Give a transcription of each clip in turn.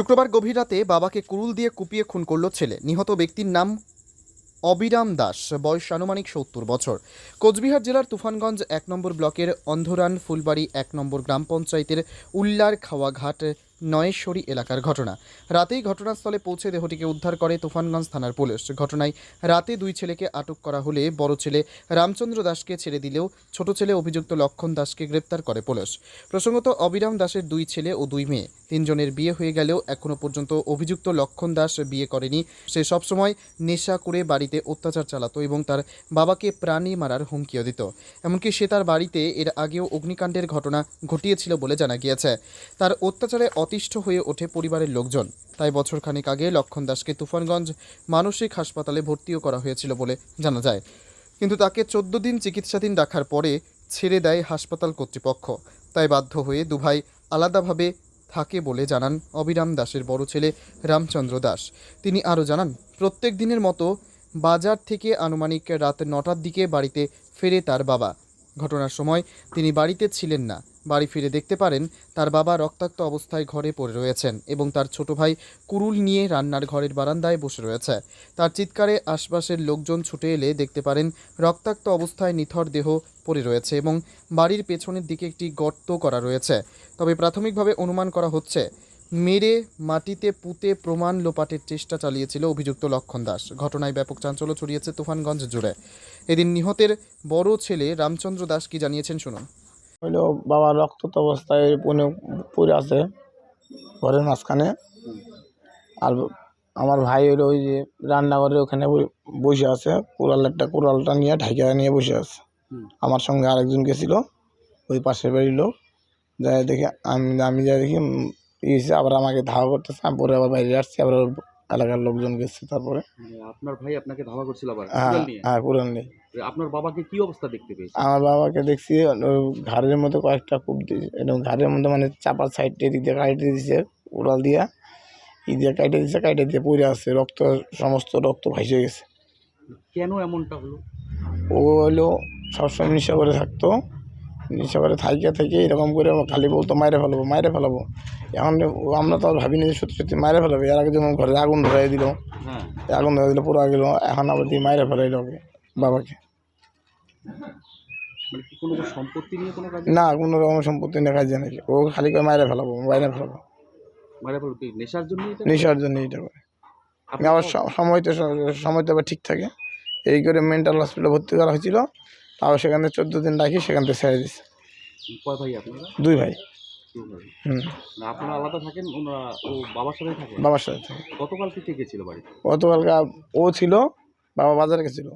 শুক্রবার গভীর রাতে বাবাকে কুরুল দিয়ে কুপিয়ে খুন করল ছেলে। নিহত ব্যক্তির নাম অবিরাম দাস, বয়স আনুমানিক সত্তর বছর। কোচবিহার জেলার তুফানগঞ্জ এক নম্বর ব্লকের অন্ধরান ফুলবাড়ি এক নম্বর গ্রাম পঞ্চায়েতের উল্লার খাওয়াঘাট নয়েশ্বরী এলাকার ঘটনা। রাতেই ঘটনাস্থলে পৌঁছে দেহটিকে উদ্ধার করে তুফানগঞ্জ থানার পুলিশ। ঘটনায় রাতে দুই ছেলেকে আটক করা হলে বড় ছেলে রামচন্দ্র দাসকে ছেড়ে দিলেও ছোট ছেলে অভিযুক্ত লক্ষণ দাসকে গ্রেপ্তার করে পুলিশ। প্রসঙ্গত, অবিরাম দাসের দুই ছেলে ও দুই মেয়ে। তিনজনের বিয়ে হয়ে গেলেও এখনও পর্যন্ত অভিযুক্ত লক্ষণ দাস বিয়ে করেনি। সে সবসময় নেশা করে বাড়িতে অত্যাচার চালাতো এবং তার বাবাকে প্রাণী মারার হুমকিও দিত। এমনকি সে তার বাড়িতে এর আগেও অগ্নিকাণ্ডের ঘটনা ঘটিয়েছিল বলে জানা গিয়েছে। তার অত্যাচারে অতিষ্ঠ হয়ে ওঠে পরিবারের লোকজন। তাই বছরখানেক আগে লক্ষণ দাসকে তুফানগঞ্জ মানসিক হাসপাতালে ভর্তিও করা হয়েছিল বলে জানা যায়। কিন্তু তাকে চোদ্দ দিন চিকিৎসাধীন রাখার পরে ছেড়ে দেয় হাসপাতাল কর্তৃপক্ষ। তাই বাধ্য হয়ে দুভাই আলাদাভাবে থাকে বলে জানান অবিরাম দাসের বড় ছেলে রামচন্দ্র দাস। তিনি আরও জানান, প্রত্যেক দিনের মতো বাজার থেকে আনুমানিক রাত নটার দিকে বাড়িতে ফেরে তার বাবা। ঘটনার সময় তিনি বাড়িতে ছিলেন না। বাড়ি ফিরে দেখতে পারেন, তার বাবা রক্তাক্ত অবস্থায় ঘরে পড়ে রয়েছেন এবং তার ছোট ভাই কুরুল নিয়ে রান্নার ঘরের বারান্দায় বসে রয়েছে। তার চিৎকারে আশপাশের লোকজন ছুটে এলে দেখতে পারেন, রক্তাক্ত অবস্থায় নিথর দেহ পড়ে রয়েছে এবং বাড়ির পেছনের দিকে একটি গর্ত করা রয়েছে। তবে প্রাথমিকভাবে অনুমান করা হচ্ছে মেরে মাটিতে পুঁতে প্রমাণ লোপাটের চেষ্টা চালিয়েছিল অভিযুক্ত লক্ষণ দাস। ঘটনায় ব্যাপক চাঞ্চল্য ছড়িয়েছে তুফানগঞ্জ জুড়ে। এদিন নিহতের বড় ছেলে রামচন্দ্র দাস কি জানিয়েছেন শুনুন। হইল বাবা রক্তাক্ত অবস্থায় পনে পড়ে আছে ঘরের মাঝখানে। আর আমার ভাই হইল ওই যে রান্নাঘরে ওখানে বসে আছে কুড়ালেরটা কুড়ালটা নিয়ে ঢাকা নিয়ে বসে আছে। আমার সঙ্গে আরেকজন গেছিল ওই পাশের বাড়ির লোক। যাই দেখে আমি আমি যাই দেখি হয়েছে, আবার আমাকে ধাওয়া করতেছে আমি পরে আবার বাইরে আসছি আবার এলাকার লোকজন গেছে তারপরে। মানে আপনার ভাই আপনাকে ধাওয়া করছিল আবার হ্যাঁ কুড়াল হ্যাঁ নেই আপনার বাবাকে কি অবস্থা দেখতে পেয়েছে? আমার বাবাকে দেখছি ঘাড়ের মধ্যে কয়েকটা কূপ দিয়েছে এবং ঘাড়ের মধ্যে মানে চাপার সাইডটা এদিক দিয়ে কাটে দিয়েছে উড়াল দিয়া ই দিয়ে কাটে দিয়েছে কাটে দিয়ে পড়ে আছে রক্ত সমস্ত রক্ত ভাসে গেছে। কেন এমনটা হলো? ও হলো সবসময় নেশা করে থাকতো নেশা করে থাইকে থেকে এরকম করে খালি বলতো মাইরে ফেলাবো মাইরে ফেলাবো। এখন আমরা তো আর ভাবিনি যে সত্যি সত্যি মাইরে ফেলাবে। এর আগে যেমন ঘরে আগুন ধরাই দিল হ্যাঁ। আগুন ধরাই দিল পুরো গেল এখন আবার দিয়ে মাইরে ফেলাই ওকে বাবাকে। মানে নিয়ে কাজ? না কোনো রকম সম্পত্তি দেখা যায় নাকি ও খালি করে মাইরে ফেলাবো মাইরে ফেলাবো। নেশার জন্য নেশার জন্য এটা করে। আবার সময় তো সময় তো আবার ঠিক থাকে। এই করে মেন্টাল হসপিটালে ভর্তি করা হয়েছিল তাও সেখান থেকে চোদ্দ দিন রাখি সেখান থেকে ছেড়ে দিচ্ছে দুই ভাই। আপনারা আলাদা থাকেন? ওনারা ও বাবার সাথে থাকেন? বাবার সাথে থাকে। গতকাল থেকে গেছিল বাড়িতে? গতকালকে ও ছিল বাবা বাজারে গেছিল।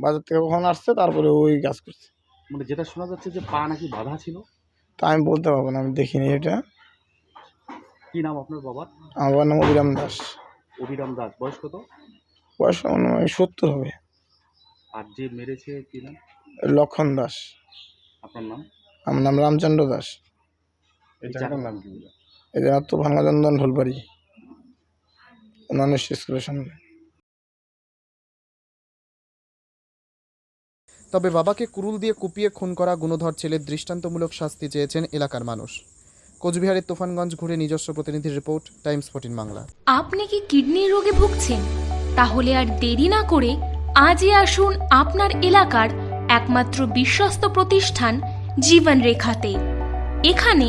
বাজার থেকে কখন আসছে তারপরে ওই কাজ করছে। মানে যেটা শোনা যাচ্ছে যে পা নাকি বাধা ছিল? তা আমি বলতে পারব না আমি দেখিনি এটা। কি নাম আপনার বাবার? আমার বাবার নাম অভিরাম দাস। অভিরাম দাস। বয়স কত? বয়স অনুমানিক সত্তর হবে। আর যে মেরেছে কি নাম? লক্ষণ দাস। আপনার নাম? আমার নাম রামচন্দ্র দাস। এই জায়গার নাম কি তো অন্যান্য স্কুলের সামনে তবে বাবাকে কুরুল দিয়ে কুপিয়ে খুন করা গুণধর ছেলের দৃষ্টান্তমূলক শাস্তি চেয়েছেন এলাকার মানুষ। কোচবিহারের তুফানগঞ্জ ঘুরে নিজস্ব প্রতিনিধির রিপোর্ট টাইমস ফোর্টিন বাংলা। আপনি কি কিডনির রোগে ভুগছেন? তাহলে আর দেরি না করে আজই আসুন আপনার এলাকার একমাত্র বিশ্বস্ত প্রতিষ্ঠান জীবন রেখাতে এখানে